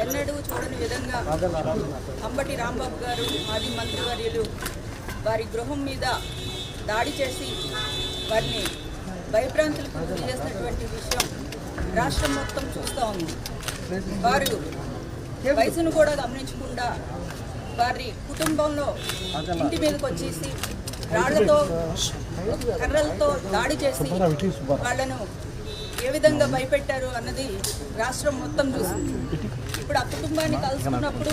ఎన్నడూ చూడని విధంగా అంబటి రాంబాబు గారు మాజీ మంత్రివర్యులు వారి గృహం మీద దాడి చేసి వారిని భయభ్రాంతులకు గురి చేసినటువంటి విషయం రాష్ట్రం మొత్తం చూస్తూ ఉంది. వారు వయసును కూడా గమనించకుండా వారి కుటుంబంలో ఇంటి మీదకి వచ్చేసి రాళ్ళతో కర్రలతో దాడి చేసి వాళ్ళను ఏ విధంగా భయపెట్టారు అన్నది రాష్ట్రం మొత్తం చూసింది. ఇప్పుడు ఆ కుటుంబాన్ని కలుసుకున్నప్పుడు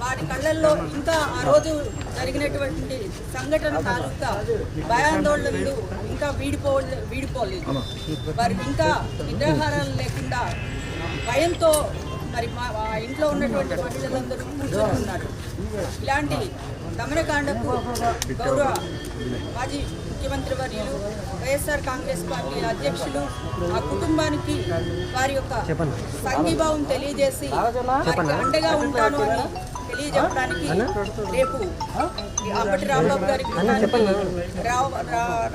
వాడి కళ్ళల్లో ఇంకా ఆ రోజు జరిగినటువంటి సంఘటన తాలూకా భయాందోళనలు ఇంకా వీడిపో వీడిపోలేదు. వారు ఇంకా నిద్రాహారాలు లేకుండా భయంతో మరి మా మా ఇంట్లో ఉన్నటువంటి మహిళలందరూ కూర్చొని ఉన్నారు. ఇలాంటి దమనకాండకు గౌరవ మాజీ ముఖ్యమంత్రి వర్యులు వైఎస్ఆర్ కాంగ్రెస్ పార్టీ అధ్యక్షులు ఆ కుటుంబానికి వారి యొక్క సంఘీభావం తెలియజేసి అండగా ఉంటాను అని తెలియజెప్పడానికి రేపు అంబటి రాంబాబు గారి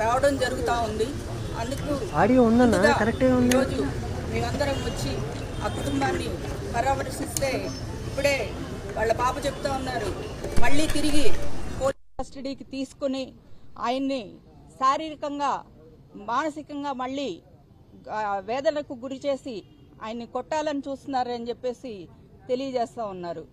రావడం జరుగుతూ ఉంది. అందుకు ఆడియో ఉందన్న? ముందుగా కరెక్టే ఉంది? ఈరోజు మేమందరం వచ్చి ఆ కుటుంబాన్ని పరామర్శిస్తే ఇప్పుడే వాళ్ళ పాప చెప్తా ఉన్నారు. మళ్ళీ తిరిగి పోలీస్ కస్టడీకి తీసుకుని ఆయన్ని శారీరకంగా మానసికంగా మళ్ళీ వేదనకు గురి చేసి ఆయన్ని కొట్టాలని చూస్తున్నారని చెప్పేసి తెలియజేస్తా ఉన్నారు.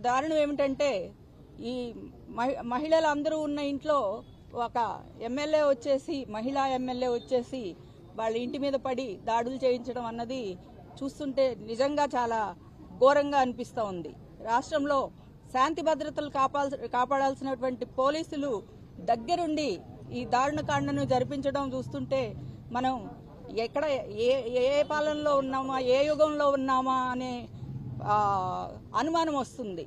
దారుణం ఏమిటంటే ఈ మహి- మహిళలందరూ ఉన్న ఇంట్లో ఒక ఎమ్మెల్యే వచ్చేసి మహిళా ఎమ్మెల్యే వచ్చేసి వాళ్ళ ఇంటి మీద పడి దాడులు చేయించడం అన్నది చూస్తుంటే నిజంగా చాలా ఘోరంగా అనిపిస్తూ ఉంది. రాష్ట్రంలో శాంతి భద్రతలు కాపాడాల్సినటువంటి పోలీసులు దగ్గరుండి ఈ దారుణ కాండను జరిపించడం చూస్తుంటే మనం ఎక్కడ ఏ ఏ పాలనలో ఉన్నామా ఏ యుగంలో ఉన్నామా అనే అనుమానం వస్తుంది.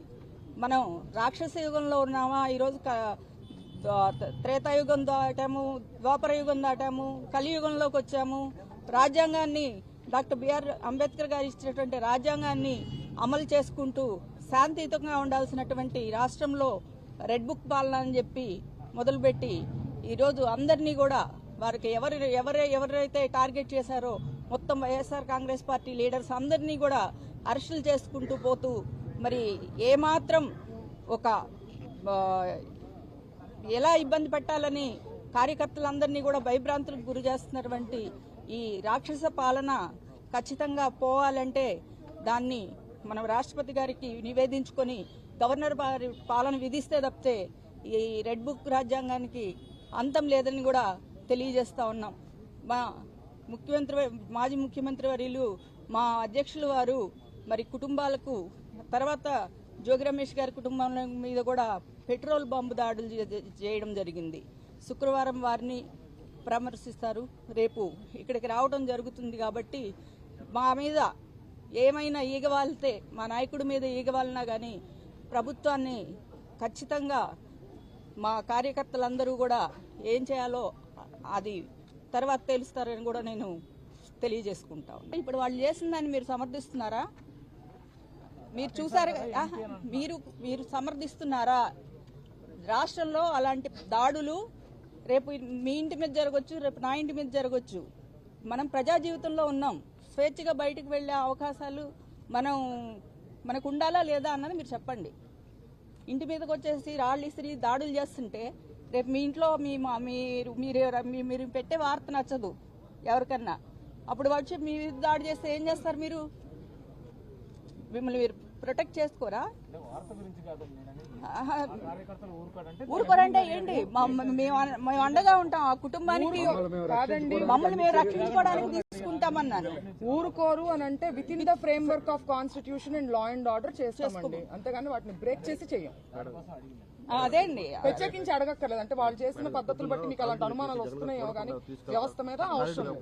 మనం రాక్షస యుగంలో ఉన్నామా ఈరోజు త్రేతాయుగం దాటాము ద్వాపర యుగం దాటాము కలియుగంలోకి వచ్చాము రాజ్యాంగాన్ని డాక్టర్ బిఆర్ అంబేద్కర్ గారు ఇచ్చినటువంటి రాజ్యాంగాన్ని అమలు చేసుకుంటూ శాంతియుతంగా ఉండాల్సినటువంటి రాష్ట్రంలో రెడ్ బుక్ పాలన అని చెప్పి మొదలుపెట్టి ఈరోజు అందరినీ కూడా వారికి ఎవరు ఎవరే ఎవరైతే టార్గెట్ చేశారో మొత్తం వైఎస్ఆర్ కాంగ్రెస్ పార్టీ లీడర్స్ అందరినీ కూడా అరెస్టులు చేసుకుంటూ పోతూ మరి ఏమాత్రం ఒక ఎలా ఇబ్బంది పెట్టాలని కార్యకర్తలందరినీ కూడా భయభ్రాంతులకు గురి చేస్తున్నటువంటి ఈ రాక్షస పాలన ఖచ్చితంగా పోవాలంటే దాన్ని మనం రాష్ట్రపతి గారికి నివేదించుకొని గవర్నర్ వారి పాలన విధిస్తే తప్పితే ఈ రెడ్ బుక్ రాజ్యాంగానికి అంతం లేదని కూడా తెలియజేస్తా ఉన్నాం. మా ముఖ్యమంత్రి మాజీ ముఖ్యమంత్రి వర్యులు మా అధ్యక్షులు వారు మరి కుటుంబాలకు తర్వాత జోగి రమేష్ గారి కుటుంబం మీద కూడా పెట్రోల్ బాంబు దాడులు చేయడం జరిగింది. శుక్రవారం వారిని పరామర్శిస్తారు. రేపు ఇక్కడికి రావడం జరుగుతుంది కాబట్టి మా మీద ఏమైనా ఈగవాలితే మా నాయకుడి మీద ఈగ కానీ ప్రభుత్వాన్ని ఖచ్చితంగా మా కార్యకర్తలందరూ కూడా ఏం చేయాలో అది తర్వాత తెలుస్తారని కూడా నేను తెలియజేసుకుంటా ఉన్నా. ఇప్పుడు వాళ్ళు చేసిన దాన్ని మీరు సమర్థిస్తున్నారా? మీరు చూసారు ఆహా, మీరు మీరు సమర్థిస్తున్నారా? రాష్ట్రంలో అలాంటి దాడులు రేపు మీ ఇంటి మీద జరగవచ్చు రేపు నా ఇంటి మీద జరగవచ్చు మనం ప్రజా జీవితంలో ఉన్నాం. స్వేచ్ఛగా బయటకు వెళ్ళే అవకాశాలు మనం మనకు ఉండాలా లేదా అన్నది మీరు చెప్పండి. ఇంటి మీదకి వచ్చేసి రాళ్ళు ఇసిరి దాడులు చేస్తుంటే రేపు మీ ఇంట్లో మీ మీరు మీరు మీ- మీరు పెట్టే వార్త నచ్చదు ఎవరికన్నా. అప్పుడు వచ్చి మీ దాడి చేస్తే ఏం చేస్తారు మీరు? మిమ్మల్ని మీరు ప్రొటెక్ట్ చేసుకోరా. ఊరుకోరంటే ఏంటి? మేము అండగా ఉంటాం ఆ కుటుంబానికి కాదండి. మమ్మల్ని మేము రక్షించుకోవడానికి తీసుకుంటామన్నాను ఊరుకోరు అని అంటే within the framework of constitution and law and order చేస్తామండి అంతేగాని వాటిని బ్రేక్ చేసి చెయ్యం. ఆ, అదే అండి. ప్రత్యేకించి అడగక్కర్లేదు. అంటే వాళ్ళు చేసిన పద్ధతులు బట్టి మీకు అలాంటి అనుమానాలు వస్తున్నాయేమో కానీ వ్యవస్థ మీద అవసరం.